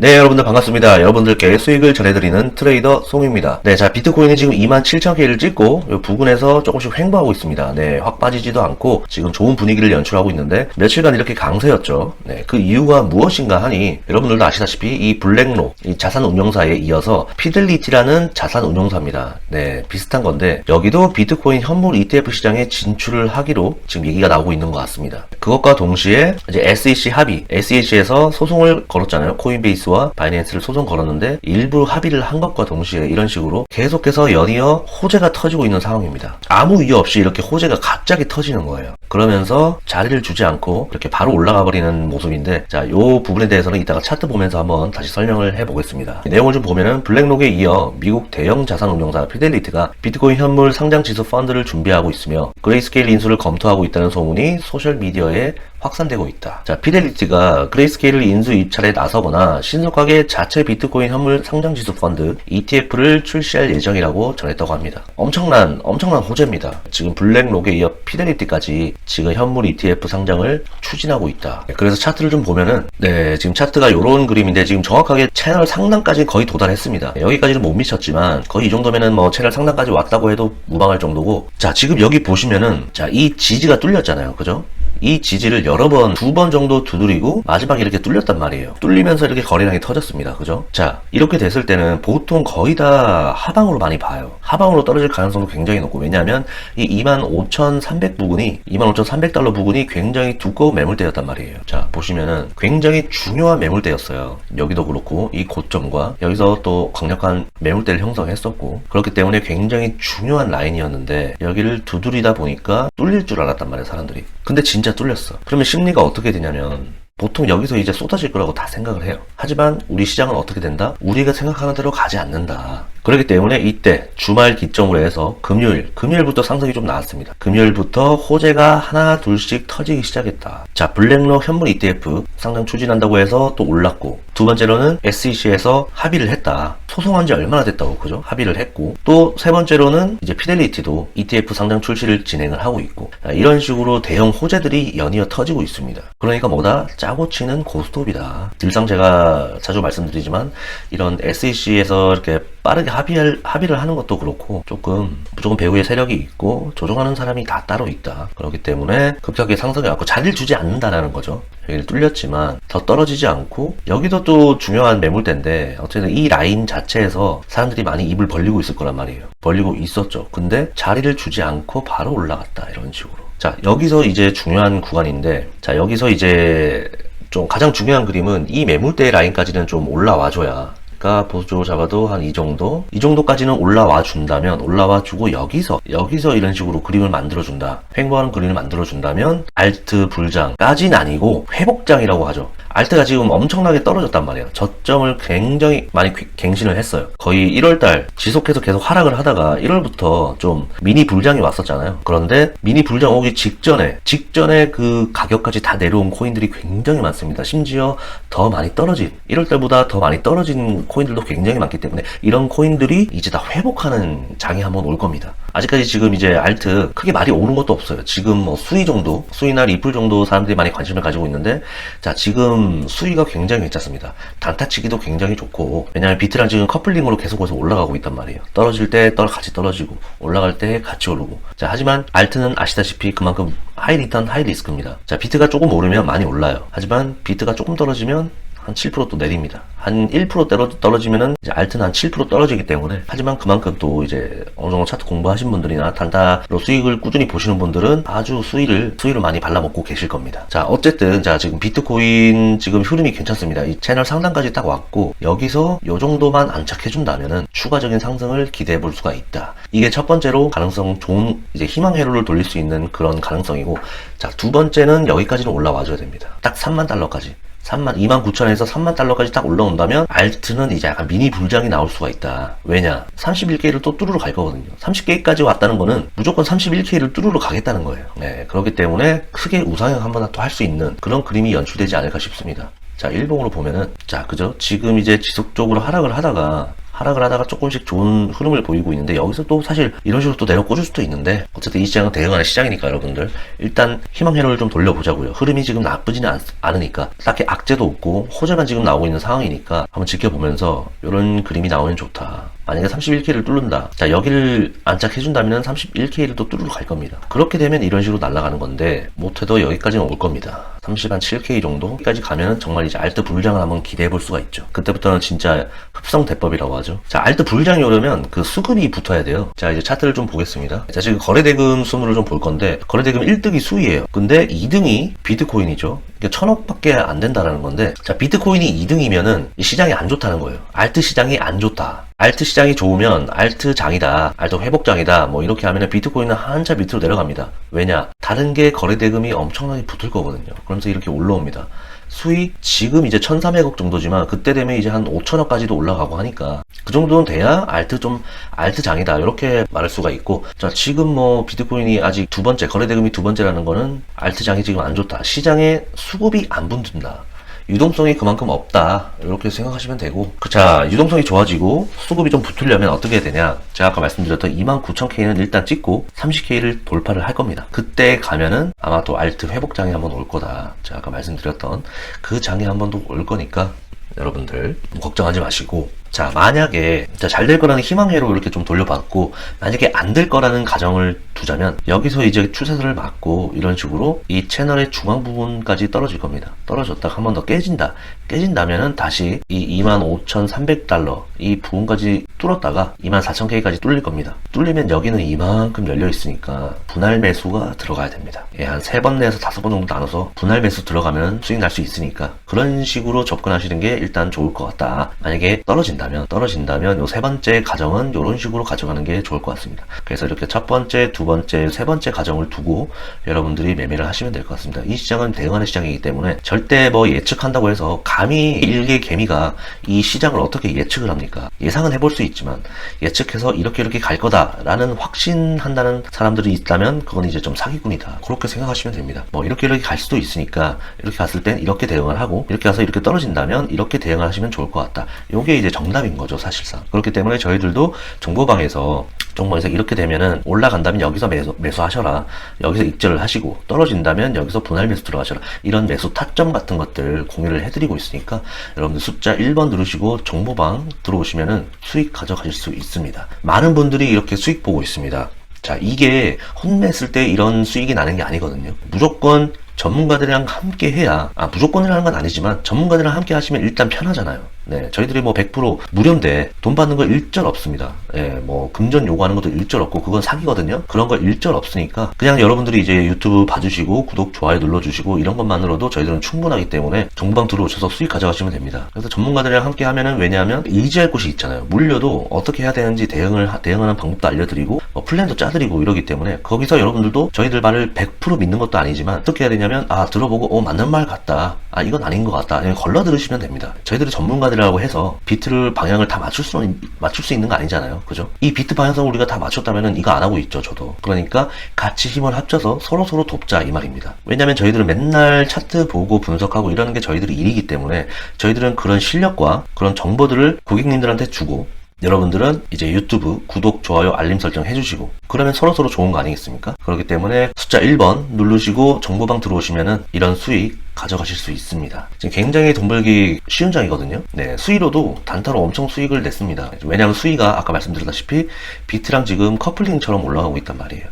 네, 여러분들 반갑습니다. 여러분들께 수익을 전해드리는 트레이더 송입니다. 네, 자, 비트코인이 지금 27,000K를 찍고 이 부근에서 조금씩 횡보하고 있습니다. 네, 확 빠지지도 않고 지금 좋은 분위기를 연출하고 있는데 며칠간 이렇게 강세였죠. 네, 그 이유가 무엇인가 하니 여러분들도 아시다시피 이 블랙록, 이 자산 운용사에 이어서 피델리티라는 자산 운용사입니다. 네, 비슷한 건데 여기도 비트코인 현물 ETF 시장에 진출을 하기로 지금 얘기가 나오고 있는 것 같습니다. 그것과 동시에 이제 SEC 합의, SEC에서 소송을 걸었잖아요. 코인베이스 와 바이낸스를 소송 걸었는데 일부 합의를 한 것과 동시에 이런 식으로 계속해서 연이어 호재가 터지고 있는 상황입니다. 아무 이유 없이 이렇게 호재가 갑자기 터지는 거예요. 그러면서 자리를 주지 않고 이렇게 바로 올라가 버리는 모습인데 자, 요 부분에 대해서는 이따가 차트 보면서 한번 다시 설명을 해 보겠습니다. 내용을 좀 보면은 블랙록에 이어 미국 대형 자산 운용사 피델리티가 비트코인 현물 상장 지수 펀드를 준비하고 있으며 그레이스케일 인수를 검토하고 있다는 소문이 소셜 미디어에 확산되고 있다. 자, 피델리티가 그레이스케일을 인수 입찰에 나서거나 신속하게 자체 비트코인 현물 상장 지수 펀드 ETF를 출시할 예정이라고 전했다고 합니다. 엄청난 엄청난 호재입니다. 지금 블랙록에 이어 피델리티까지 지금 현물 ETF 상장을 추진하고 있다. 네, 그래서 차트를 좀 보면은 네, 지금 차트가 이런 그림인데 지금 정확하게 채널 상단까지 거의 도달했습니다. 네, 여기까지는 못 미쳤지만 거의 이 정도면은 뭐 채널 상단까지 왔다고 해도 무방할 정도고 자, 지금 여기 보시면은 자, 이 지지가 뚫렸잖아요. 그죠? 이 지지를 여러 번, 두 번 정도 두드리고 마지막에 이렇게 뚫렸단 말이에요. 뚫리면서 이렇게 거래량이 터졌습니다. 그죠? 자, 이렇게 됐을 때는 보통 거의 다 하방으로 많이 봐요. 하방으로 떨어질 가능성도 굉장히 높고, 왜냐하면 이 25,300 부근이, 25,300달러 부근이 굉장히 두꺼운 매물대였단 말이에요. 자, 보시면은 굉장히 중요한 매물대였어요. 여기도 그렇고, 이 고점과 여기서 또 강력한 매물대를 형성했었고, 그렇기 때문에 굉장히 중요한 라인이었는데, 여기를 두드리다 보니까 뚫릴 줄 알았단 말이에요, 사람들이. 근데 진짜 뚫렸어. 그러면 심리가 어떻게 되냐면, 보통 여기서 이제 쏟아질 거라고 다 생각을 해요. 하지만 우리 시장은 어떻게 된다? 우리가 생각하는 대로 가지 않는다. 그렇기 때문에 이때 주말 기점으로 해서 금요일, 금요일부터 상승이 좀 나왔습니다. 금요일부터 호재가 하나 둘씩 터지기 시작했다. 자, 블랙록 현물 ETF 상장 추진한다고 해서 또 올랐고 두 번째로는 SEC에서 합의를 했다. 소송한 지 얼마나 됐다고 그죠? 합의를 했고 또 세 번째로는 이제 피델리티도 ETF 상장 출시를 진행을 하고 있고 자, 이런 식으로 대형 호재들이 연이어 터지고 있습니다. 그러니까 뭐다? 짜고 치는 고스톱이다. 늘상 제가 자주 말씀드리지만 이런 SEC에서 이렇게 빠르게 합의를, 합의를 하는 것도 그렇고 조금 무조건 배후에 세력이 있고 조종하는 사람이 다 따로 있다. 그렇기 때문에 급하게 상승해 갖고 자리를 주지 않는다라는 거죠. 여기를 뚫렸지만 더 떨어지지 않고 여기도 또 중요한 매물대인데 어쨌든 이 라인 자체에서 사람들이 많이 입을 벌리고 있을 거란 말이에요. 벌리고 있었죠. 근데 자리를 주지 않고 바로 올라갔다. 이런 식으로. 자, 여기서 이제 중요한 구간인데 자, 여기서 이제 좀 가장 중요한 그림은 이 매물대 라인까지는 좀 올라와줘야 가 보조 잡아도 한 이 정도? 이 정도까지는 올라와 준다면 올라와 주고 여기서 여기서 이런 식으로 그림을 만들어 준다. 횡보하는 그림을 만들어 준다면 알트 불장까지는 아니고 회복장이라고 하죠 알트가 지금 엄청나게 떨어졌단 말이에요 저점을 굉장히 많이 귀- 갱신을 했어요 거의 1월달 지속해서 계속 하락을 하다가 1월부터 좀 미니 불장이 왔었잖아요 그런데 미니 불장 오기 직전에 직전에 그 가격까지 다 내려온 코인들이 굉장히 많습니다 심지어 더 많이 떨어진 1월달보다 더 많이 떨어진 코인들도 굉장히 많기 때문에 이런 코인들이 이제 다 회복하는 장이 한번 올 겁니다. 아직까지 지금 이제 알트 크게 많이 오른 것도 없어요. 지금 뭐 수위 정도, 수위나 리플 정도 사람들이 많이 관심을 가지고 있는데 자 지금 수위가 굉장히 괜찮습니다. 단타치기도 굉장히 좋고 왜냐하면 비트랑 지금 커플링으로 계속 해서 올라가고 있단 말이에요. 떨어질 때 떨, 같이 떨어지고 올라갈 때 같이 오르고 자 하지만 알트는 아시다시피 그만큼 하이 리턴 하이 리스크입니다. 자 비트가 조금 오르면 많이 올라요. 하지만 비트가 조금 떨어지면 한 7%또 내립니다. 한1% 떨어, 떨어지면은 이제 알트는 한 7% 떨어지기 때문에 하지만 그만큼 또 이제 어느 정도 차트 공부하신 분들이나 단타로 수익을 꾸준히 보시는 분들은 아주 수익을 수익을 많이 발라먹고 계실 겁니다. 자 어쨌든 자 지금 비트코인 지금 흐름이 괜찮습니다. 이 채널 상단까지 딱 왔고 여기서 요 정도만 안착해준다면은 추가적인 상승을 기대해 볼 수가 있다. 이게 첫 번째로 가능성 좋은 이제 희망 회로를 돌릴 수 있는 그런 가능성이고 자 두 번째는 여기까지는 올라와줘야 됩니다. 딱 3만 달러까지. 3만, 2만 9천에서 3만 달러까지 딱 올라온다면 알트는 이제 약간 미니 불장이 나올 수가 있다. 왜냐? 31K를 또 뚜루루 갈 거거든요. 30K까지 왔다는 거는 무조건 31K를 뚜루루 가겠다는 거예요. 네, 그렇기 때문에 크게 우상향 한 번 더 할 수 있는 그런 그림이 연출되지 않을까 싶습니다. 자, 일봉으로 보면은, 자, 그죠? 지금 이제 지속적으로 하락을 하다가, 하락을 하다가 조금씩 좋은 흐름을 보이고 있는데 여기서 또 사실 이런 식으로 또 내려 꽂을 수도 있는데 어쨌든 이 시장은 대응하는 시장이니까 여러분들 일단 희망 회로를 좀 돌려보자고요. 흐름이 지금 나쁘지는 않, 않으니까 딱히 악재도 없고 호재만 지금 나오고 있는 상황이니까 한번 지켜보면서 이런 그림이 나오면 좋다. 만약에 31K를 뚫는다. 자, 여기를 안착해준다면 31K를 또 뚫으러 갈 겁니다. 그렇게 되면 이런 식으로 날아가는 건데, 못해도 여기까지는 올 겁니다. 30한 7K 정도까지 가면 정말 이제 알트 불장을 한번 기대해 볼 수가 있죠. 그때부터는 진짜 흡성 대법이라고 하죠. 자, 알트 불장이 오려면 그 수급이 붙어야 돼요. 자, 이제 차트를 좀 보겠습니다. 자, 지금 거래대금 수물을 좀볼 건데, 거래대금 1등이 수위예요. 근데 2등이 비트코인이죠. 이게 천억 밖에 안 된다라는 건데, 자, 비트코인이 2등이면은 이 시장이 안 좋다는 거예요. 알트 시장이 안 좋다. 알트 시장이 좋으면 알트 장이다, 알트 회복장이다, 뭐 이렇게 하면 비트코인은 한참 밑으로 내려갑니다. 왜냐? 다른 게 거래 대금이 엄청나게 붙을 거거든요. 그러면서 이렇게 올라옵니다. 수익 지금 이제 1,300억 정도지만 그때 되면 이제 한 5천억까지도 올라가고 하니까 그 정도는 돼야 알트 좀 알트 장이다 이렇게 말할 수가 있고 자 지금 뭐 비트코인이 아직 두 번째 거래 대금이 두 번째라는 거는 알트 장이 지금 안 좋다 시장에 수급이 안 붙는다 유동성이 그만큼 없다. 이렇게 생각하시면 되고. 그, 자 유동성이 좋아지고 수급이 좀 붙으려면 어떻게 되냐? 제가 아까 말씀드렸던 29,000K는 일단 찍고 30K를 돌파를 할 겁니다. 그때 가면은 아마 또 알트 회복장이 한번 올 거다. 제가 아까 말씀드렸던 그 장이 한번더올 거니까 여러분들 걱정하지 마시고 자 만약에 잘 될 거라는 희망회로 이렇게 좀 돌려봤고 만약에 안 될 거라는 가정을 두자면 여기서 이제 추세를 맞고 이런 식으로 이 채널의 중앙 부분까지 떨어질 겁니다. 떨어졌다가 한번 더 깨진다 깨진다면은 다시 이 25,300달러 이 부분까지 뚫었다가 24,000K까지 뚫릴 겁니다. 뚫리면 여기는 이만큼 열려 있으니까 분할 매수가 들어가야 됩니다. 예, 한세번 내에서 다섯 번 정도 나눠서 분할 매수 들어가면 수익 날 수 있으니까 그런 식으로 접근하시는 게 일단 좋을 것 같다. 만약에 떨어진다면 떨어진다면 요 세 번째 가정은 이런 식으로 가져가는 게 좋을 것 같습니다. 그래서 이렇게 첫 번째 두 번째 세 번째 가정을 두고 여러분들이 매매를 하시면 될 것 같습니다. 이 시장은 대응하는 시장이기 때문에 절대 뭐 예측한다고 해서 감히 일개 개미가 이 시장을 어떻게 예측을 합니까? 예상은 해볼 수 있지만 예측해서 이렇게 이렇게 갈 거다라는 확신한다는 사람들이 있다면 그건 이제 좀 사기꾼이다. 그렇게 생각하시면 됩니다. 뭐 이렇게 이렇게 갈 수도 있으니까 이렇게 갔을 땐 이렇게 대응을 하고 이렇게 가서 이렇게 떨어진다면 이렇게 대응을 하시면 좋을 것 같다. 이게 이제 정답인 거죠 사실상. 그렇기 때문에 저희들도 정보방에서 정보에서 이렇게 되면은 올라간다면 여기서 매수, 매수하셔라. 여기서 익절을 하시고 떨어진다면 여기서 분할 매수 들어가셔라. 이런 매수 타점 같은 것들 공유를 해드리고 있 으니까 여러분들 숫자 1번 누르시고 정보방 들어오시면은 수익 가져가실 수 있습니다 많은 분들이 이렇게 수익 보고 있습니다 자, 이게 혼냈을 때 이런 수익이 나는 게 아니거든요. 무조건 전문가들이랑 함께 해야, 아, 무조건이라는 건 아니지만 전문가들이랑 함께 하시면 일단 편하잖아요. 네, 저희들이 뭐 100% 무료인데 돈 받는 거 일절 없습니다. 예, 뭐 금전 요구하는 것도 일절 없고 그건 사기거든요. 그런 거 일절 없으니까 그냥 여러분들이 이제 유튜브 봐주시고 구독, 좋아요 눌러주시고 이런 것만으로도 저희들은 충분하기 때문에 정보방 들어오셔서 수익 가져가시면 됩니다. 그래서 전문가들이랑 함께 하면은 왜냐하면 의지할 곳이 있잖아요. 물려도 어떻게 해야 되는지 대응을 하- 대응하는 방법도 알려드리고 뭐 플랜도 짜드리고 이러기 때문에 거기서 여러분들도 저희들 말을 100% 믿는 것도 아니지만 어떻게 해야 되냐면 아 들어보고 어 맞는 말 같다. 아 이건 아닌 것 같다. 걸러 들으시면 됩니다. 저희들이 전문가들 이라고 해서 비트를 방향을 다 맞출 수 맞출 수 있는 거 아니잖아요. 그죠? 이 비트 방향성을 우리가 다 맞췄다면은 이거 안 하고 있죠, 저도. 그러니까 같이 힘을 합쳐서 서로 서로 돕자 이 말입니다. 왜냐면 저희들은 맨날 차트 보고 분석하고 이러는 게 저희들이 일이기 때문에 저희들은 그런 실력과 그런 정보들을 고객님들한테 주고 여러분들은 이제 유튜브 구독, 좋아요, 알림 설정 해주시고 그러면 서로서로 좋은 거 아니겠습니까? 그렇기 때문에 숫자 1번 누르시고 정보방 들어오시면은 이런 수익 가져가실 수 있습니다. 지금 굉장히 돈 벌기 쉬운 장이거든요. 네, 수위로도 단타로 엄청 수익을 냈습니다. 왜냐하면 수위가 아까 말씀드렸다시피 비트랑 지금 커플링처럼 올라가고 있단 말이에요.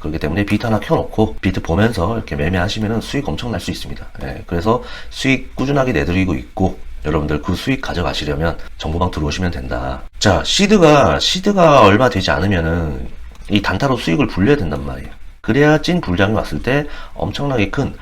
그렇기 때문에 비트 하나 켜놓고 비트 보면서 이렇게 매매하시면 수익 엄청 날 수 있습니다. 네, 그래서 수익 꾸준하게 내드리고 있고 여러분들 그 수익 가져가시려면 정보방 들어오시면 된다. 자, 시드가 시드가 얼마 되지 않으면은 이 단타로 수익을 불려야 된단 말이에요. 그래야 찐 불장이 왔을 때 엄청나게 큰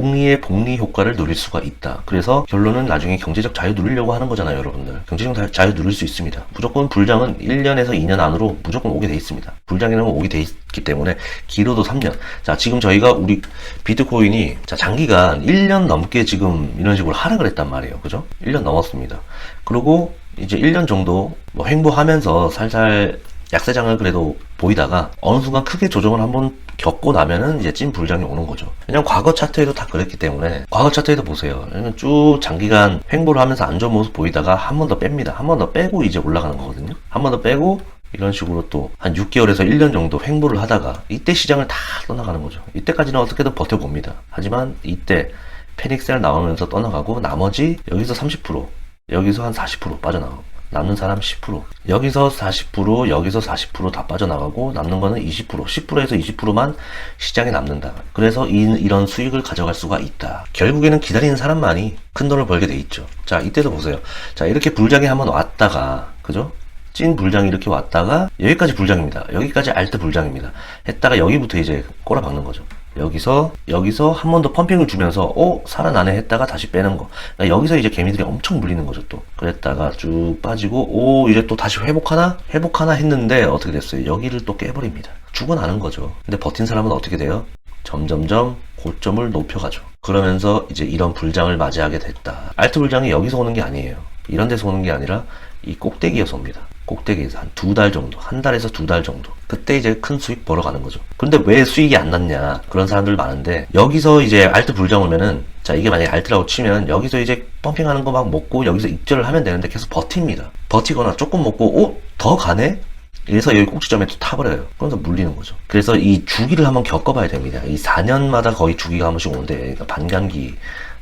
복리의 복리 효과를 누릴 수가 있다. 그래서 결론은 나중에 경제적 자유 누리려고 하는 거잖아요, 여러분들. 경제적 자- 자유 누릴 수 있습니다. 무조건 불장은 1년에서 2년 안으로 무조건 오게 돼 있습니다. 불장이라는 건 오게 돼 있기 때문에 길어도 3년. 자, 지금 저희가 우리 비트코인이 자, 장기간 1년 넘게 지금 이런 식으로 하락을 했단 말이에요. 그죠? 1년 넘었습니다. 그리고 이제 1년 정도 뭐 횡보하면서 살살 약세장을 그래도 보이다가 어느 순간 크게 조정을 한번 겪고 나면은 이제 찐 불장이 오는 거죠. 그냥 과거 차트에도 다 그랬기 때문에 과거 차트에도 보세요. 쭉 장기간 횡보를 하면서 안 좋은 모습 보이다가 한 번 더 뺍니다. 한 번 더 빼고 이제 올라가는 거거든요. 한 번 더 빼고 이런 식으로 또 한 6개월에서 1년 정도 횡보를 하다가 이때 시장을 다 떠나가는 거죠. 이때까지는 어떻게든 버텨봅니다. 하지만 이때 페닉셀 나오면서 떠나가고 나머지 여기서 30% 여기서 한 40% 빠져나가고 남는 사람 10% 여기서 40% 여기서 40%다 빠져나가고 남는 거는 20% 10%에서 20%만 시장에 남는다. 그래서 이, 이런 수익을 가져갈 수가 있다. 결국에는 기다리는 사람만이 큰 돈을 벌게 돼 있죠. 자 이때도 보세요. 자 이렇게 불장이 한번 왔다가 그죠? 찐 불장이 이렇게 왔다가 여기까지 불장입니다. 여기까지 알트 불장입니다. 했다가 여기부터 이제 꼬라박는 거죠 여기서 여기서 한 번 더 펌핑을 주면서 어 살아나네 했다가 다시 빼는 거. 그러니까 여기서 이제 개미들이 엄청 물리는 거죠 또. 그랬다가 쭉 빠지고 오 이제 또 다시 회복하나? 회복하나 했는데 어떻게 됐어요? 여기를 또 깨버립니다. 죽어나는 거죠. 근데 버틴 사람은 어떻게 돼요? 점점점 고점을 높여가죠. 그러면서 이제 이런 불장을 맞이하게 됐다. 알트 불장이 여기서 오는 게 아니에요. 이런 데서 오는 게 아니라 이 꼭대기에서 옵니다 꼭대기에서 한 두 달 정도, 한 달에서 두 달 정도. 그때 이제 큰 수익 벌어가는 거죠. 근데 왜 수익이 안 났냐? 그런 사람들 많은데, 여기서 이제 알트 불장 오면은, 자, 이게 만약에 알트라고 치면, 여기서 이제 펌핑하는 거 막 먹고, 여기서 입절을 하면 되는데 계속 버팁니다. 버티거나 조금 먹고, 어? 더 가네? 이래서 여기 꼭지점에 또 타버려요. 그러면서 물리는 거죠. 그래서 이 주기를 한번 겪어봐야 됩니다. 이 4년마다 거의 주기가 한 번씩 오는데, 그러니까 반감기,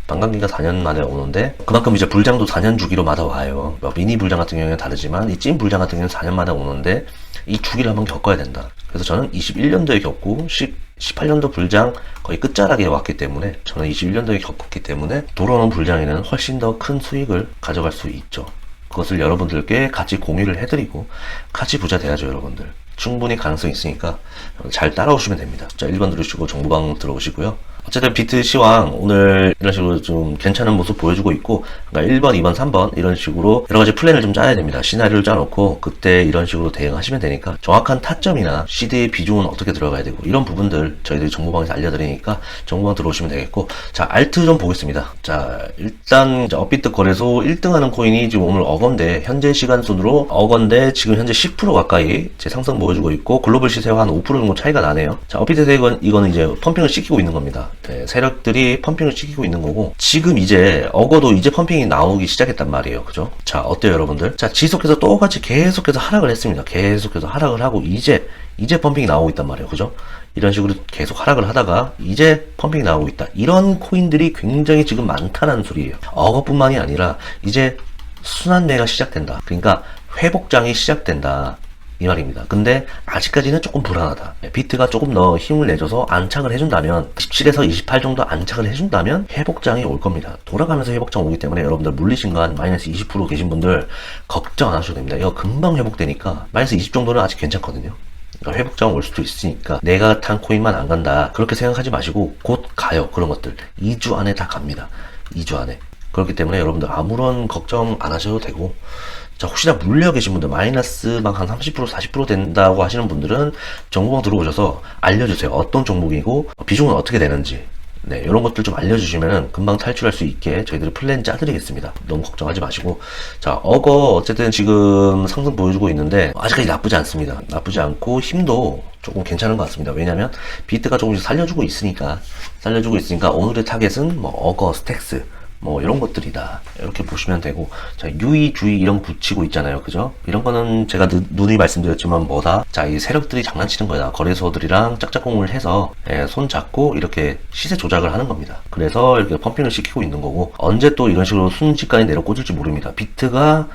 반감기가 4년 만에 오는데 그만큼 이제 불장도 4년 주기로마다 와요. 뭐 미니 불장 같은 경우는 다르지만 이 찐 불장 같은 경우는 4년마다 오는데 이 주기를 한번 겪어야 된다. 그래서 저는 21년도에 겪고 10, 18년도 불장 거의 끝자락에 왔기 때문에 저는 21년도에 겪었기 때문에 돌아오는 불장에는 훨씬 더 큰 수익을 가져갈 수 있죠. 그것을 여러분들께 같이 공유를 해드리고 같이 부자 돼야죠 여러분들. 충분히 가능성이 있으니까 잘 따라오시면 됩니다. 자 1번 들으시고 정보방 들어오시고요. 어쨌든 비트 시황 오늘 이런 식으로 좀 괜찮은 모습 보여주고 있고 그러니까 1번, 2번, 3번 이런 식으로 여러 가지 플랜을 좀 짜야 됩니다. 시나리오를 짜놓고 그때 이런 식으로 대응하시면 되니까 정확한 타점이나 시대의 비중은 어떻게 들어가야 되고 이런 부분들 저희들이 정보방에서 알려드리니까 정보방 들어오시면 되겠고 자 알트 좀 보겠습니다. 자 일단 업비트 거래소 1등하는 코인이 지금 오늘 어건데 현재 시간 순으로 어건데 지금 현재 10% 가까이 제 상승 보여주고 있고 글로벌 시세와 한 5% 정도 차이가 나네요. 자 업비트 이건 이거는 이제 펌핑을 시키고 있는 겁니다. 네, 세력들이 펌핑을 시키고 있는 거고 지금 이제 어거도 이제 펌핑이 나오기 시작했단 말이에요. 그죠? 자 어때요 여러분들? 자 지속해서 똑같이 계속해서 하락을 했습니다. 계속해서 하락을 하고 이제 이제 펌핑이 나오고 있단 말이에요. 그죠? 이런 식으로 계속 하락을 하다가 이제 펌핑이 나오고 있다. 이런 코인들이 굉장히 지금 많다는 소리예요. 어거뿐만이 아니라 이제 순환매가 시작된다. 그러니까 회복장이 시작된다 이 말입니다. 근데 아직까지는 조금 불안하다. 비트가 조금 더 힘을 내줘서 안착을 해준다면 17에서 28 정도 안착을 해준다면 회복장이 올 겁니다. 돌아가면서 회복장 오기 때문에 여러분들 물리신 거한 마이너스 20% 계신 분들 걱정 안 하셔도 됩니다. 이거 금방 회복되니까 마이너스 20 정도는 아직 괜찮거든요. 그러니까 회복장 올 수도 있으니까 내가 탄 코인만 안 간다. 그렇게 생각하지 마시고 곧 가요. 그런 것들. 2주 안에 다 갑니다. 2주 안에. 그렇기 때문에 여러분들 아무런 걱정 안 하셔도 되고 자, 혹시나 물려 계신 분들, 마이너스 막 한 30%, 40% 된다고 하시는 분들은 정보방 들어오셔서 알려주세요. 어떤 종목이고, 비중은 어떻게 되는지. 네, 이런 것들 좀 알려주시면 금방 탈출할 수 있게 저희들이 플랜 짜드리겠습니다. 너무 걱정하지 마시고. 자, 어거 어쨌든 지금 상승 보여주고 있는데, 아직까지 나쁘지 않습니다. 나쁘지 않고 힘도 조금 괜찮은 것 같습니다. 왜냐면 비트가 조금씩 살려주고 있으니까, 살려주고 있으니까 오늘의 타겟은 뭐 어거, 스택스, 뭐 이런 것들이다. 이렇게 보시면 되고. 자 유의 주의 이런 거 붙이고 있잖아요. 그죠? 이런 거는 제가 누, 누누이 말씀드렸지만 뭐다? 자 이 세력들이 장난치는 거야 거래소들이랑 짝짝꿍을 해서 예, 손 잡고 이렇게 시세 조작을 하는 겁니다. 그래서 이렇게 펌핑을 시키고 있는 거고. 언제 또 이런 식으로 순식간에 내려 꽂을지 모릅니다. 비트가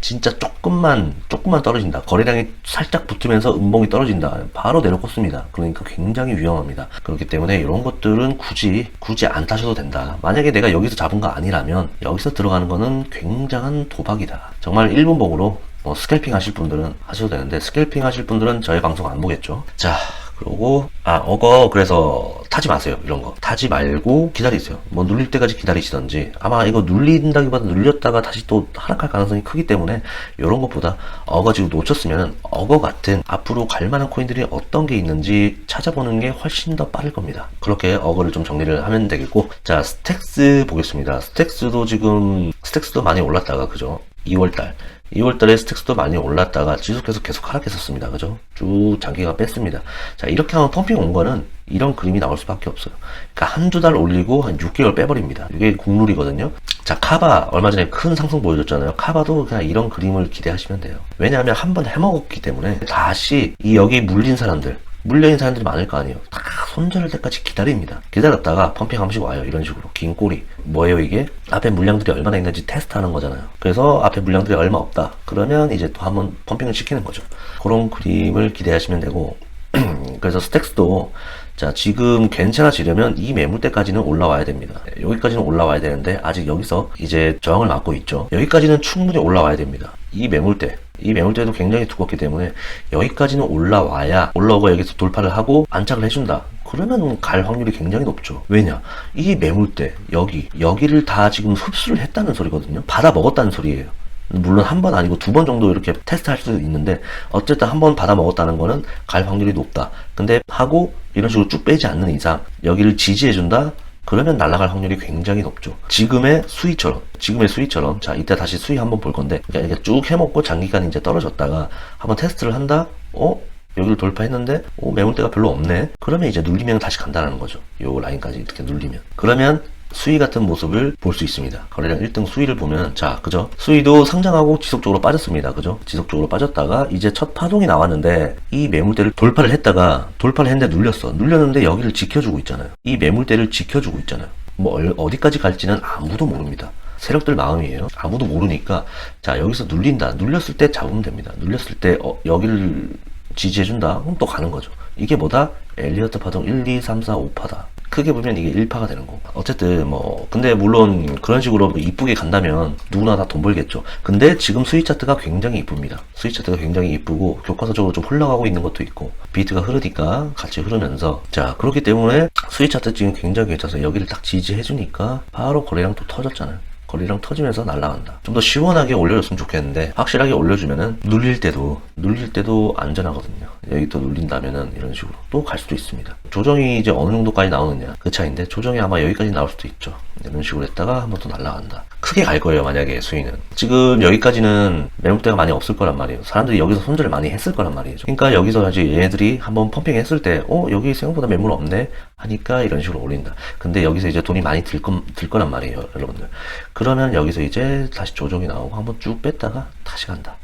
진짜 조금만 조금만 떨어진다. 거래량이 살짝 붙으면서 음봉이 떨어진다. 바로 내려 꽂습니다. 그러니까 굉장히 위험합니다. 그렇기 때문에 이런 것들은 굳이 굳이 안 타셔도 된다. 만약에 내가 여기서 잡은 거 아니라면 여기서 들어가는 거는 굉장한 도박이다. 정말 1분봉으로 뭐 스캘핑 하실 분들은 하셔도 되는데 스캘핑 하실 분들은 저희 방송 안 보겠죠? 자 그러고 아 어거 그래서 타지 마세요. 이런 거. 타지 말고 기다리세요. 뭐 눌릴 때까지 기다리시던지. 아마 이거 눌린다기보다 눌렸다가 다시 또 하락할 가능성이 크기 때문에 이런 것보다 어거 지금 놓쳤으면 어거 같은 앞으로 갈 만한 코인들이 어떤 게 있는지 찾아보는 게 훨씬 더 빠를 겁니다. 그렇게 어거를 좀 정리를 하면 되겠고. 자 스택스 보겠습니다. 스택스도 지금 스택스도 많이 올랐다가 그죠 2월달. 2월달에 스택스도 많이 올랐다가 지속해서 계속 하락했었습니다. 그죠? 쭉 장기가 뺐습니다. 자, 이렇게 하면 펌핑 온 거는 이런 그림이 나올 수밖에 없어요. 그러니까 한두 달 올리고 한 6개월 빼버립니다. 이게 국룰이거든요. 자, 카바 얼마 전에 큰 상승 보여줬잖아요. 카바도 그냥 이런 그림을 기대하시면 돼요. 왜냐하면 한 번 해먹었기 때문에 다시 이 여기 물린 사람들, 물려있는 사람들이 많을 거 아니에요. 다 손절할 때까지 기다립니다. 기다렸다가 펌핑 한 번씩 와요. 이런 식으로. 긴 꼬리. 뭐예요 이게? 앞에 물량들이 얼마나 있는지 테스트하는 거잖아요. 그래서 앞에 물량들이 얼마 없다. 그러면 이제 또 한번 펌핑을 시키는 거죠. 그런 그림을 기대하시면 되고 그래서 스택스도 자 지금 괜찮아지려면 이 매물대까지는 올라와야 됩니다. 네, 여기까지는 올라와야 되는데 아직 여기서 이제 저항을 맞고 있죠. 여기까지는 충분히 올라와야 됩니다. 이 매물대 이 매물대도 굉장히 두껍기 때문에 여기까지는 올라와야 올라오고 여기서 돌파를 하고 안착을 해준다. 그러면 갈 확률이 굉장히 높죠. 왜냐? 이 매물대 여기 여기를 다 지금 흡수를 했다는 소리거든요. 받아 먹었다는 소리예요. 물론 한 번 아니고 두 번 정도 이렇게 테스트 할 수도 있는데 어쨌든 한 번 받아 먹었다는 거는 갈 확률이 높다. 근데 하고 이런 식으로 쭉 빼지 않는 이상 여기를 지지해 준다. 그러면 날아갈 확률이 굉장히 높죠. 지금의 수위처럼, 지금의 수위처럼, 자, 이때 다시 수위 한번 볼 건데, 그러니까 이렇게 쭉 해먹고 장기간 이제 떨어졌다가 한번 테스트를 한다? 어? 여기를 돌파했는데, 오, 매물대가 별로 없네? 그러면 이제 눌리면 다시 간다는 거죠. 요 라인까지 이렇게 눌리면. 그러면 수위 같은 모습을 볼 수 있습니다. 거래량 1등 수위를 보면, 자, 그죠? 수위도 상장하고 지속적으로 빠졌습니다. 그죠? 지속적으로 빠졌다가 이제 첫 파동이 나왔는데, 이 매물대를 돌파를 했다가, 돌파를 했는데 눌렸어. 눌렸는데 여기를 지켜주고 있잖아요. 이 매물대를 지켜주고 있잖아요. 뭐, 얼- 어디까지 갈지는 아무도 모릅니다. 세력들 마음이에요. 아무도 모르니까, 자, 여기서 눌린다. 눌렸을 때 잡으면 됩니다. 눌렸을 때, 어, 여기를 지지해준다. 그럼 또 가는 거죠. 이게 뭐다? 엘리어트 파동 1, 2, 3, 4, 5파다. 크게 보면 이게 1파가 되는 거고. 어쨌든 뭐 근데 물론 그런 식으로 뭐 이쁘게 간다면 누구나 다 돈 벌겠죠. 근데 지금 스위 차트가 굉장히 이쁩니다. 스위 차트가 굉장히 이쁘고 교과서적으로 좀 흘러가고 있는 것도 있고 비트가 흐르니까 같이 흐르면서 자 그렇기 때문에 스위 차트 지금 굉장히 괜찮아서 여기를 딱 지지해 주니까 바로 거래량 또 터졌잖아요. 거리랑 터지면서 날아간다. 좀 더 시원하게 올려줬으면 좋겠는데 확실하게 올려주면은 눌릴 때도 눌릴 때도 안전하거든요. 여기 또 눌린다면은 이런 식으로 또 갈 수도 있습니다. 조정이 이제 어느 정도까지 나오느냐 그 차인데 조정이 아마 여기까지 나올 수도 있죠. 이런 식으로 했다가 한번 또 날아간다. 크게 갈 거예요 만약에 수위는. 지금 여기까지는 매물대가 많이 없을 거란 말이에요. 사람들이 여기서 손절을 많이 했을 거란 말이죠. 그러니까 여기서 이제 얘네들이 한번 펌핑했을 때, 어 여기 생각보다 매물 없네 하니까 이런 식으로 올린다. 근데 여기서 이제 돈이 많이 들, 거, 들 거란 말이에요, 여러분들. 그러면 여기서 이제 다시 조정이 나오고 한번 쭉 뺐다가 다시 간다.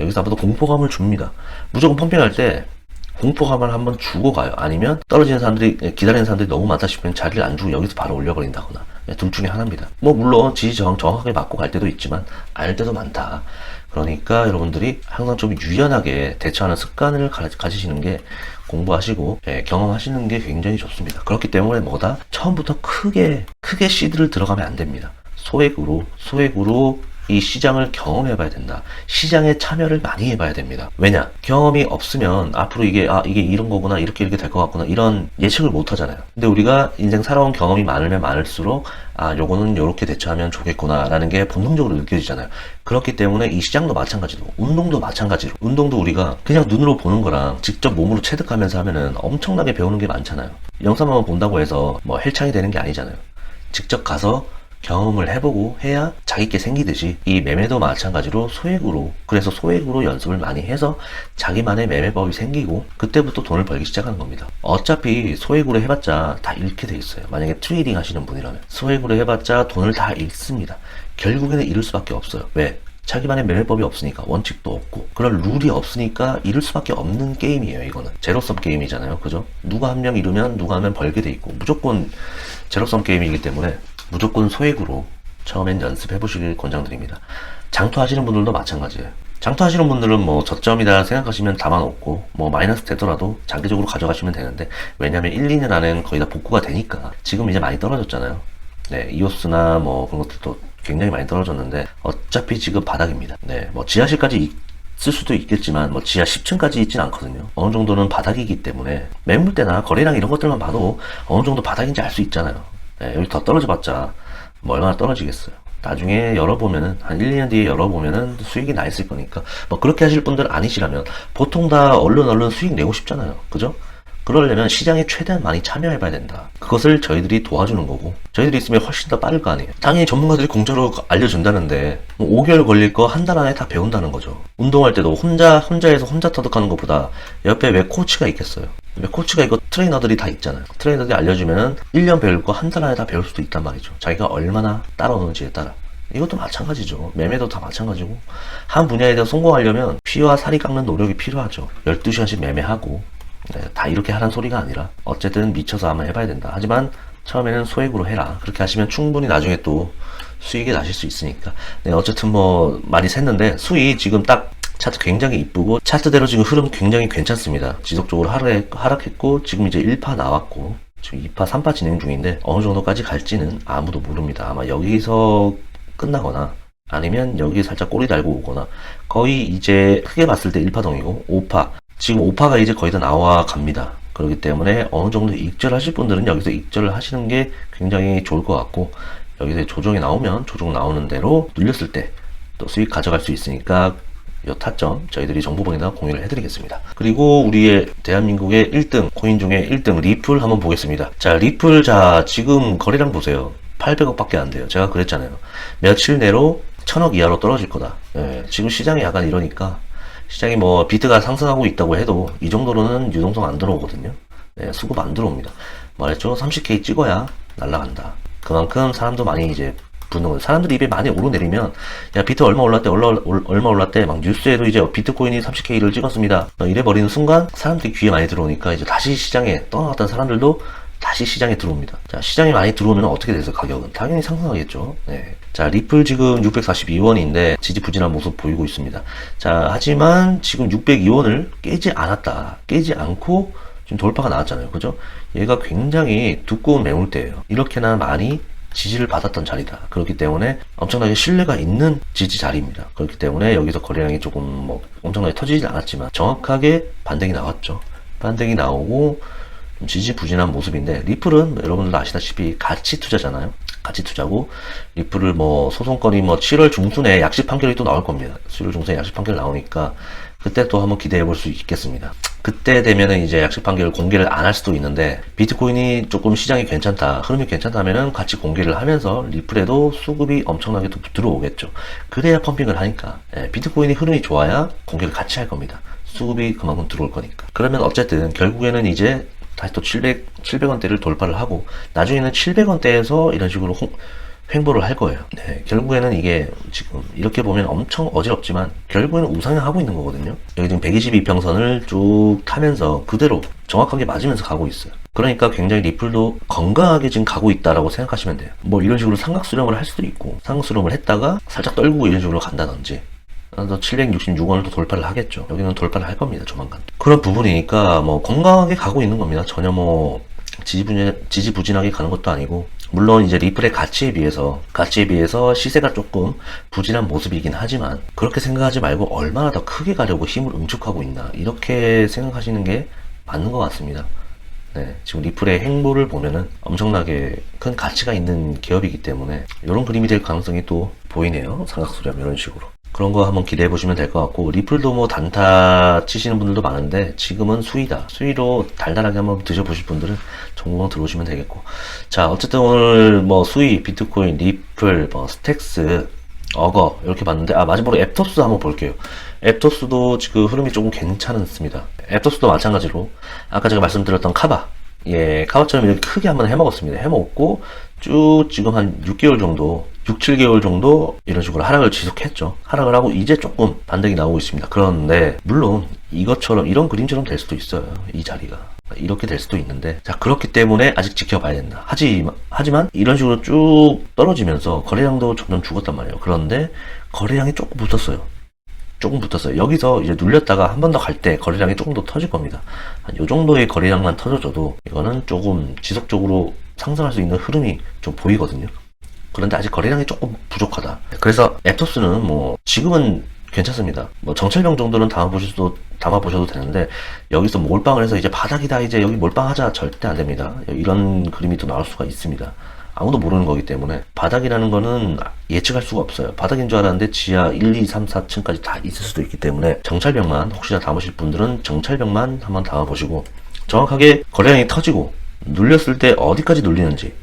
여기서 더 공포감을 줍니다. 무조건 펌핑할 때 공포감을 한번 주고 가요. 아니면 떨어지는 사람들이 기다리는 사람들이 너무 많다 싶으면 자리를 안 주고 여기서 바로 올려버린다거나 네, 둘 중에 하나입니다. 뭐 물론 지지 저항 정확하게 맞고 갈 때도 있지만 알 때도 많다. 그러니까 여러분들이 항상 좀 유연하게 대처하는 습관을 가, 가지시는 게 공부하시고 예, 경험하시는 게 굉장히 좋습니다. 그렇기 때문에 뭐다 처음부터 크게 크게 시드를 들어가면 안 됩니다. 소액으로 소액으로 이 시장을 경험해 봐야 된다. 시장에 참여를 많이 해 봐야 됩니다. 왜냐? 경험이 없으면 앞으로 이게, 아, 이게 이런 거구나, 이렇게 이렇게 될 것 같구나, 이런 예측을 못 하잖아요. 근데 우리가 인생 살아온 경험이 많으면 많을수록, 아, 요거는 요렇게 대처하면 좋겠구나, 라는 게 본능적으로 느껴지잖아요. 그렇기 때문에 이 시장도 마찬가지로, 운동도 마찬가지로, 운동도 우리가 그냥 눈으로 보는 거랑 직접 몸으로 체득하면서 하면은 엄청나게 배우는 게 많잖아요. 영상만 본다고 해서 뭐 헬창이 되는 게 아니잖아요. 직접 가서 경험을 해보고 해야 자기께 생기듯이 이 매매도 마찬가지로 소액으로 그래서 소액으로 연습을 많이 해서 자기만의 매매법이 생기고 그때부터 돈을 벌기 시작하는 겁니다. 어차피 소액으로 해봤자 다 잃게 돼 있어요. 만약에 트레이딩 하시는 분이라면 소액으로 해봤자 돈을 다 잃습니다. 결국에는 잃을 수밖에 없어요. 왜? 자기만의 매매법이 없으니까 원칙도 없고 그런 룰이 없으니까 잃을 수밖에 없는 게임이에요 이거는 제로섬 게임이잖아요 그죠 누가 한 명 잃으면 누가 하면 벌게 돼 있고 무조건 제로섬 게임이기 때문에 무조건 소액으로 처음엔 연습해 보시길 권장드립니다 장투 하시는 분들도 마찬가지예요 장투 하시는 분들은 뭐 저점이다 생각하시면 담아놓고 뭐 마이너스 되더라도 장기적으로 가져가시면 되는데 왜냐면 1, 2년 안에는 거의 다 복구가 되니까 지금 이제 많이 떨어졌잖아요 네, 이오스나 뭐 그런 것들도 굉장히 많이 떨어졌는데 어차피 지금 바닥입니다. 네, 뭐 지하실까지 있을 수도 있겠지만 뭐 지하 10층까지 있진 않거든요. 어느 정도는 바닥이기 때문에 매물대나 거래량 이런 것들만 봐도 어느 정도 바닥인지 알 수 있잖아요. 네, 여기 더 떨어져봤자 뭐 얼마나 떨어지겠어요. 나중에 열어보면은 한 1, 2년 뒤에 열어보면은 수익이 나 있을 거니까 뭐 그렇게 하실 분들 아니시라면 보통 다 얼른 얼른 수익 내고 싶잖아요. 그죠? 그러려면 시장에 최대한 많이 참여해봐야 된다. 그것을 저희들이 도와주는 거고 저희들이 있으면 훨씬 더 빠를 거 아니에요. 당연히 전문가들이 공짜로 알려준다는데 뭐 5개월 걸릴 거 한 달 안에 다 배운다는 거죠. 운동할 때도 혼자 혼자해서 혼자 터득하는 것보다 옆에 왜 코치가 있겠어요. 왜 코치가 있고 트레이너들이 다 있잖아요. 트레이너들이 알려주면은 1년 배울 거 한 달 안에 다 배울 수도 있단 말이죠. 자기가 얼마나 따라오는지에 따라. 이것도 마찬가지죠. 매매도 다 마찬가지고. 한 분야에 대해서 성공하려면 피와 살이 깎는 노력이 필요하죠. 12시간씩 매매하고. 네, 다 이렇게 하란 소리가 아니라 어쨌든 미쳐서 한번 해봐야 된다. 하지만 처음에는 소액으로 해라. 그렇게 하시면 충분히 나중에 또 수익이 나실 수 있으니까. 네, 어쨌든 뭐 많이 샜는데 수익 지금 딱 차트 굉장히 이쁘고 차트대로 지금 흐름 굉장히 괜찮습니다. 지속적으로 하락, 하락했고 지금 이제 1파 나왔고 지금 2파, 3파 진행 중인데 어느 정도까지 갈지는 아무도 모릅니다. 아마 여기서 끝나거나 아니면 여기 살짝 꼬리 달고 오거나 거의 이제 크게 봤을 때 1파동이고 5파 지금 5파가 이제 거의 다 나와 갑니다. 그렇기 때문에 어느 정도 익절하실 분들은 여기서 익절을 하시는 게 굉장히 좋을 것 같고 여기서 조정이 나오면 조정 나오는 대로 눌렸을 때 또 수익 가져갈 수 있으니까 이 타점 저희들이 정보번에다 공유를 해드리겠습니다. 그리고 우리의 대한민국의 1등 코인 중에 1등 리플 한번 보겠습니다. 자 리플 자 지금 거래량 보세요. 800억밖에 안 돼요. 제가 그랬잖아요. 며칠 내로 1000억 이하로 떨어질 거다. 예, 지금 시장이 약간 이러니까 시장이 뭐 비트가 상승하고 있다고 해도 이 정도로는 유동성 안 들어오거든요. 예, 수급 안 들어옵니다. 말했죠. 30K 찍어야 날라간다. 그만큼 사람도 많이 이제 붙는 거예요. 사람들이 입에 많이 오르내리면 야 비트 얼마 올랐대 얼마, 올- 얼마 올랐대 막 뉴스에도 이제 비트코인이 30K를 찍었습니다. 어, 이래 버리는 순간 사람들이 귀에 많이 들어오니까 이제 다시 시장에 떠나갔던 사람들도 다시 시장에 들어옵니다. 자, 시장에 많이 들어오면 어떻게 돼서 가격은? 당연히 상승하겠죠. 네. 자, 리플 지금 642원인데 지지부진한 모습 보이고 있습니다. 자, 하지만 지금 602원을 깨지 않았다. 깨지 않고 지금 돌파가 나왔잖아요. 그죠? 얘가 굉장히 두꺼운 매물대예요. 이렇게나 많이 지지를 받았던 자리다. 그렇기 때문에 엄청나게 신뢰가 있는 지지 자리입니다. 그렇기 때문에 여기서 거래량이 조금 뭐 엄청나게 터지진 않았지만 정확하게 반등이 나왔죠. 반등이 나오고 좀 지지부진한 모습인데 리플은 뭐 여러분들도 아시다시피 가치 투자잖아요. 가치 투자고 리플을 뭐 소송건이 뭐 7월 중순에 약식 판결이 또 나올 겁니다. 7월 중순에 약식 판결 나오니까 그때 또 한번 기대해 볼 수 있겠습니다. 그때 되면은 이제 약식 판결을 공개를 안 할 수도 있는데 비트코인이 조금 시장이 괜찮다, 흐름이 괜찮다면은 같이 공개를 하면서 리플에도 수급이 엄청나게 또 들어오겠죠. 그래야 펌핑을 하니까 예, 비트코인이 흐름이 좋아야 공개를 같이 할 겁니다. 수급이 그만큼 들어올 거니까. 그러면 어쨌든 결국에는 이제 다시 또 700, 700원대를 돌파를 하고 나중에는 700원대에서 이런 식으로 홍- 횡보를 할 거예요. 네, 결국에는 이게 지금 이렇게 보면 엄청 어지럽지만 결국에는 우상향 하고 있는 거거든요. 여기 지금 122평선을 쭉 타면서 그대로 정확하게 맞으면서 가고 있어요. 그러니까 굉장히 리플도 건강하게 지금 가고 있다라고 생각하시면 돼요. 뭐 이런 식으로 삼각 수렴을 할 수도 있고 상각 수렴을 했다가 살짝 떨구고 이런 식으로 간다든지 그래서 766원을 또 돌파를 하겠죠. 여기는 돌파를 할 겁니다, 조만간. 그런 부분이니까 뭐 건강하게 가고 있는 겁니다. 전혀 뭐 지지부진, 지지부진하게 가는 것도 아니고 물론 이제 리플의 가치에 비해서 가치에 비해서 시세가 조금 부진한 모습이긴 하지만 그렇게 생각하지 말고 얼마나 더 크게 가려고 힘을 응축하고 있나 이렇게 생각하시는 게 맞는 것 같습니다. 네, 지금 리플의 행보를 보면은 엄청나게 큰 가치가 있는 기업이기 때문에 이런 그림이 될 가능성이 또 보이네요. 삼각수렴 이런 식으로. 그런 거 한번 기대해 보시면 될 것 같고 리플도 뭐 단타 치시는 분들도 많은데 지금은 수위다. 수위로 달달하게 한번 드셔보실 분들은 종목 들어오시면 되겠고. 자, 어쨌든 오늘 뭐 수위, 비트코인, 리플, 뭐 스택스, 어거 이렇게 봤는데 아 마지막으로 앱토스 한번 볼게요. 앱토스도 지금 흐름이 조금 괜찮습니다. 앱토스도 마찬가지로 아까 제가 말씀드렸던 카바 예 카바처럼 이렇게 크게 한번 해먹었습니다. 해먹었고 쭉 지금 한 6개월 정도 6, 7개월 정도 이런 식으로 하락을 지속했죠. 하락을 하고 이제 조금 반등이 나오고 있습니다. 그런데 물론 이것처럼 이런 그림처럼 될 수도 있어요. 이 자리가. 이렇게 될 수도 있는데 자 그렇기 때문에 아직 지켜봐야 된다 하지만 하지만 이런 식으로 쭉 떨어지면서 거래량도 점점 죽었단 말이에요 그런데 거래량이 조금 붙었어요 조금 붙었어요 여기서 이제 눌렸다가 한 번 더 갈 때 거래량이 조금 더 터질 겁니다 한 요 정도의 거래량만 터져줘도 이거는 조금 지속적으로 상승할 수 있는 흐름이 좀 보이거든요 그런데 아직 거래량이 조금 부족하다. 그래서 앱토스는 뭐 지금은 괜찮습니다. 뭐 정찰병 정도는 담아보셔도 담아보셔도 되는데 여기서 몰빵을 해서 이제 바닥이다 이제 여기 몰빵하자 절대 안 됩니다. 이런 그림이 또 나올 수가 있습니다. 아무도 모르는 거기 때문에 바닥이라는 거는 예측할 수가 없어요. 바닥인 줄 알았는데 지하 1, 2, 3, 4층까지 다 있을 수도 있기 때문에 정찰병만 혹시나 담으실 분들은 정찰병만 한번 담아보시고 정확하게 거래량이 터지고 눌렸을 때 어디까지 눌리는지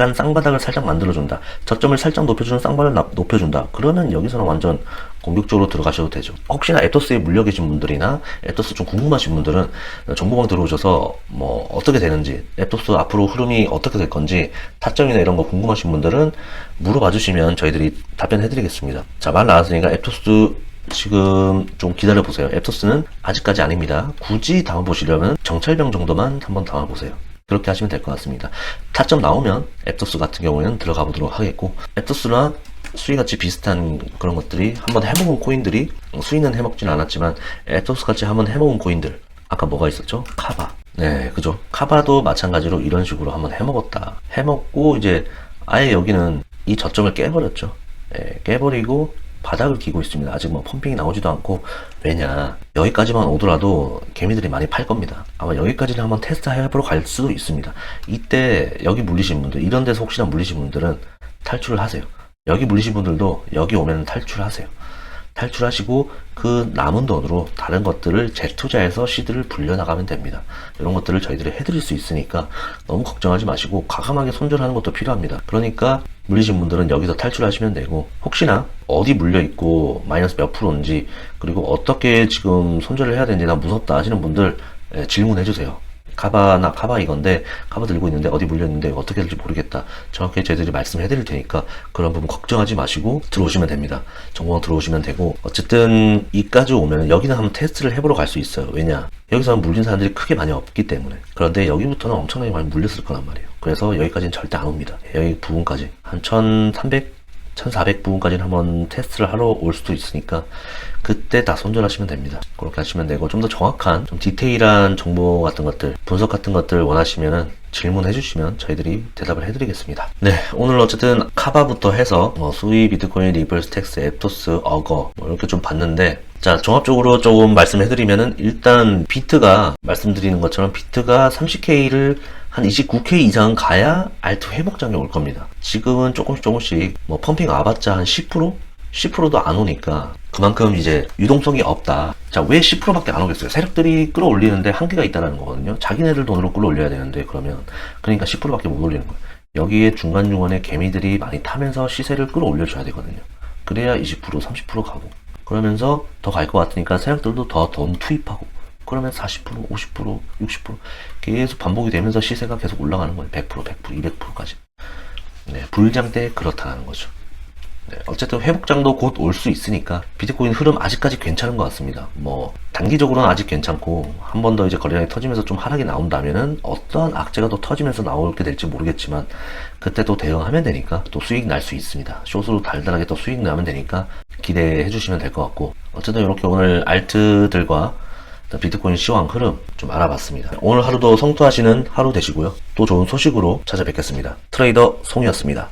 약간 쌍바닥을 살짝 만들어준다. 저점을 살짝 높여주는 쌍바닥을 나- 높여준다. 그러면 여기서는 완전 공격적으로 들어가셔도 되죠. 혹시나 에토스에 물려 계신 분들이나 에토스 좀 궁금하신 분들은 정보방 들어오셔서 뭐 어떻게 되는지 에토스 앞으로 흐름이 어떻게 될 건지 타점이나 이런 거 궁금하신 분들은 물어봐 주시면 저희들이 답변해 드리겠습니다. 자, 말 나왔으니까 에토스 지금 좀 기다려 보세요. 앱토스는 아직까지 아닙니다. 굳이 담아보시려면 정찰병 정도만 한번 담아보세요. 그렇게 하시면 될 것 같습니다. 타점 나오면 앱토스 같은 경우에는 들어가 보도록 하겠고 앱토스나 수위 같이 비슷한 그런 것들이 한번 해먹은 코인들이 수위는 해먹진 않았지만 앱토스 같이 한번 해먹은 코인들 아까 뭐가 있었죠? 카바. 네, 그죠. 카바도 마찬가지로 이런 식으로 한번 해먹었다. 해먹고 이제 아예 여기는 이 저점을 깨버렸죠. 예, 깨버리고 바닥을 기고 있습니다. 아직 뭐 펌핑이 나오지도 않고 왜냐 여기까지만 오더라도 개미들이 많이 팔 겁니다. 아마 여기까지는 한번 테스트 해보러 갈 수도 있습니다. 이때 여기 물리신 분들 이런 데서 혹시나 물리신 분들은 탈출을 하세요. 여기 물리신 분들도 여기 오면 탈출하세요. 탈출하시고 그 남은 돈으로 다른 것들을 재투자해서 시드를 불려나가면 됩니다. 이런 것들을 저희들이 해드릴 수 있으니까 너무 걱정하지 마시고 과감하게 손절하는 것도 필요합니다. 그러니까 물리신 분들은 여기서 탈출하시면 되고 혹시나 어디 물려 있고 마이너스 몇 프로인지 그리고 어떻게 지금 손절을 해야 되는지 나 무섭다 하시는 분들 예, 질문해 주세요. 카바나 카바 이건데 카바 들고 있는데 어디 물려 있는데 어떻게 될지 모르겠다. 정확히 저희들이 말씀해 드릴 테니까 그런 부분 걱정하지 마시고 들어오시면 됩니다. 정보방 들어오시면 되고 어쨌든 이까지 오면 여기는 한번 테스트를 해보러 갈 수 있어요. 왜냐 여기서는 물린 사람들이 크게 많이 없기 때문에 그런데 여기부터는 엄청나게 많이 물렸을 거란 말이에요. 그래서 여기까지는 절대 안 옵니다. 여기 부분까지 한 1300, 1400 부분까지는 한번 테스트를 하러 올 수도 있으니까 그때 다 손절하시면 됩니다. 그렇게 하시면 되고 좀 더 정확한 좀 디테일한 정보 같은 것들 분석 같은 것들 원하시면은 질문해 주시면 저희들이 대답을 해드리겠습니다. 네, 오늘 어쨌든 카바부터 해서 뭐 수위, 비트코인, 리플, 스택스, 앱토스, 어거 뭐 이렇게 좀 봤는데 자 종합적으로 조금 말씀해드리면은 일단 비트가 말씀드리는 것처럼 비트가 30K를 한 29K 이상 가야 알트 회복장이 올 겁니다. 지금은 조금씩 조금씩 뭐 펌핑 와봤자 한 10%? 10%도 안 오니까 그만큼 이제 유동성이 없다. 자, 왜 10%밖에 안 오겠어요? 세력들이 끌어올리는데 한계가 있다는 거거든요. 자기네들 돈으로 끌어올려야 되는데 그러면 그러니까 10%밖에 못 올리는 거예요. 여기에 중간중간에 개미들이 많이 타면서 시세를 끌어올려줘야 되거든요. 그래야 20% 30% 가고 그러면서 더 갈 것 같으니까 세력들도 더 돈 투입하고 그러면 40% 50% 60% 계속 반복이 되면서 시세가 계속 올라가는 거예요. 100% 100% 200%까지. 네, 불장 때 그렇다는 거죠. 네, 어쨌든 회복장도 곧 올 수 있으니까 비트코인 흐름 아직까지 괜찮은 것 같습니다. 뭐 단기적으로는 아직 괜찮고 한 번 더 이제 거래량이 터지면서 좀 하락이 나온다면은 어떠한 악재가 또 터지면서 나오게 될지 모르겠지만 그때 또 대응하면 되니까 또 수익 날 수 있습니다. 숏으로 달달하게 또 수익 나면 되니까 기대해 주시면 될 것 같고 어쨌든 이렇게 오늘 알트들과 비트코인 시황 흐름 좀 알아봤습니다. 오늘 하루도 성투하시는 하루 되시고요. 또 좋은 소식으로 찾아뵙겠습니다. 트레이더 송이었습니다.